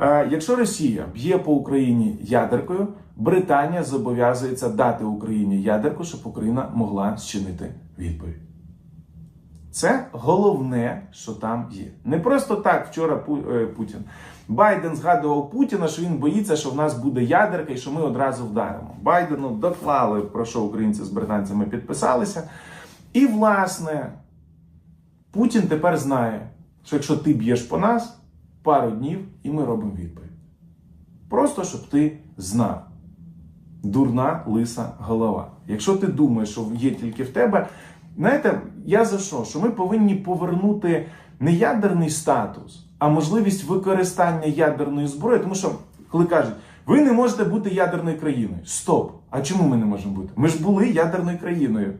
Е, якщо Росія б'є по Україні ядеркою, Британія зобов'язується дати Україні ядерку, щоб Україна могла зчинити відповідь. Це головне, що там є. Не просто так вчора е, Путін. Байден згадував Путіна, що він боїться, що в нас буде ядерка і що ми одразу вдаримо. Байдену доклали, про що українці з британцями підписалися. І, власне, Путін тепер знає, що якщо ти б'єш по нас, пару днів і ми робимо відповідь. Просто щоб ти знав. Дурна лиса голова. Якщо ти думаєш, що є тільки в тебе, знаєте, я за що? Що ми повинні повернути не ядерний статус, а можливість використання ядерної зброї. Тому що, коли кажуть, ви не можете бути ядерною країною. Стоп! А чому ми не можемо бути? Ми ж були ядерною країною.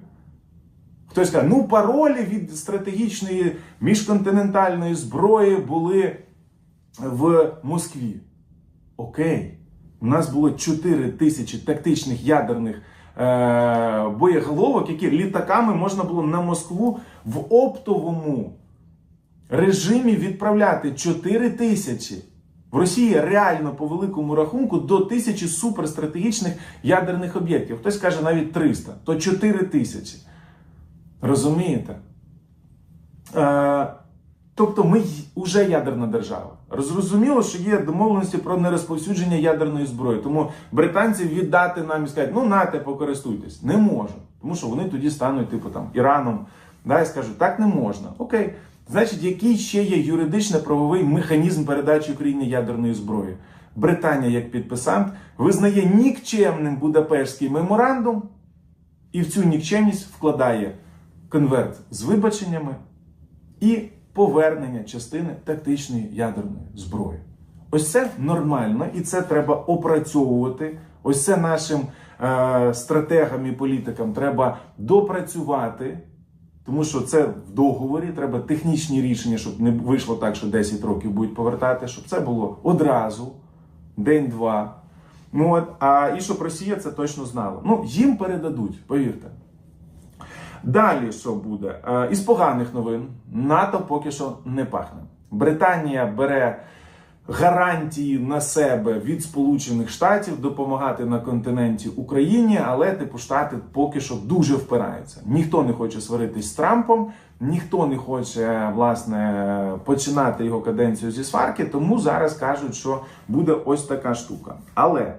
Хтось каже, ну паролі від стратегічної міжконтинентальної зброї були в Москві. Окей, у нас було 4 тисячі тактичних ядерних е- боєголовок, які літаками можна було на Москву в оптовому режимі відправляти 4 тисячі. В Росії реально по великому рахунку до тисячі суперстратегічних ядерних об'єктів. Хтось каже навіть 300, то 4 тисячі. Розумієте? Е, тобто ми вже ядерна держава. Зрозуміло, що є домовленості про нерозповсюдження ядерної зброї. Тому британці віддати нам і сказати, ну нате, покористуйтесь. Не можуть. Тому що вони тоді стануть, типу там, Іраном. Да, і скажуть, так не можна. Окей. Значить, який ще є юридично-правовий механізм передачі Україні ядерної зброї? Британія, як підписант, визнає нікчемним Будапештський меморандум і в цю нікчемність вкладає конверт з вибаченнями і повернення частини тактичної ядерної зброї. Ось це нормально, і це треба опрацьовувати. Ось це нашим е, стратегам і політикам треба допрацювати. Тому що це в договорі, треба технічні рішення, щоб не вийшло так, що 10 років будуть повертати, щоб це було одразу, день-два. Ну от, а і щоб Росія це точно знала. Ну, їм передадуть, повірте. Далі що буде? Е, Із поганих новин НАТО поки що не пахне. Британія бере гарантії на себе від Сполучених Штатів допомагати на континенті Україні, але типу штати поки що дуже впираються. Ніхто не хоче сваритись з Трампом, ніхто не хоче власне починати його каденцію зі сварки, тому зараз кажуть, що буде ось така штука. Але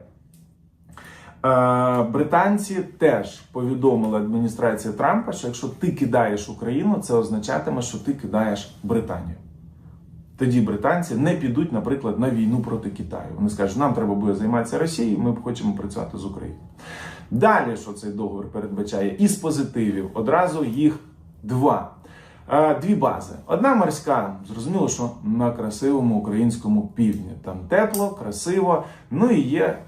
Британці теж повідомили адміністрації Трампа, що якщо ти кидаєш Україну, це означатиме, що ти кидаєш Британію. Тоді британці не підуть, наприклад, на війну проти Китаю. Вони скажуть, нам треба буде займатися Росією, ми хочемо працювати з Україною. Далі, що цей договір передбачає, із позитивів одразу їх два. Е, Дві бази. Одна морська, зрозуміло, що на красивому українському півдні. Там тепло, красиво, ну і є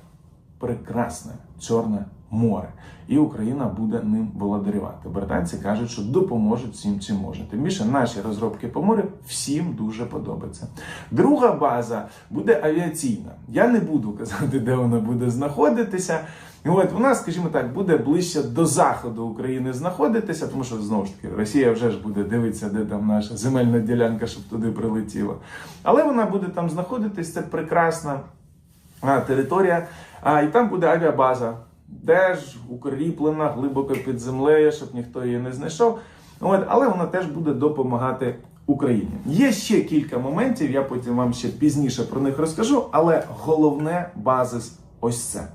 прекрасне Чорне море. І Україна буде ним володарювати. Британці кажуть, що допоможуть всім, чим можуть. Тим більше наші розробки по морю всім дуже подобаються. Друга база буде авіаційна. Я не буду казати, де вона буде знаходитися. От вона, скажімо так, буде ближче до заходу України знаходитися, тому що знову ж таки Росія вже ж буде дивитися, де там наша земельна ділянка, щоб туди прилетіла. Але вона буде там знаходитись. Це прекрасна територія. А, і там буде авіабаза, теж укріплена глибоко під землею, щоб ніхто її не знайшов. От, але вона теж буде допомагати Україні. Є ще кілька моментів, я потім вам ще пізніше про них розкажу, але головне базис ось це.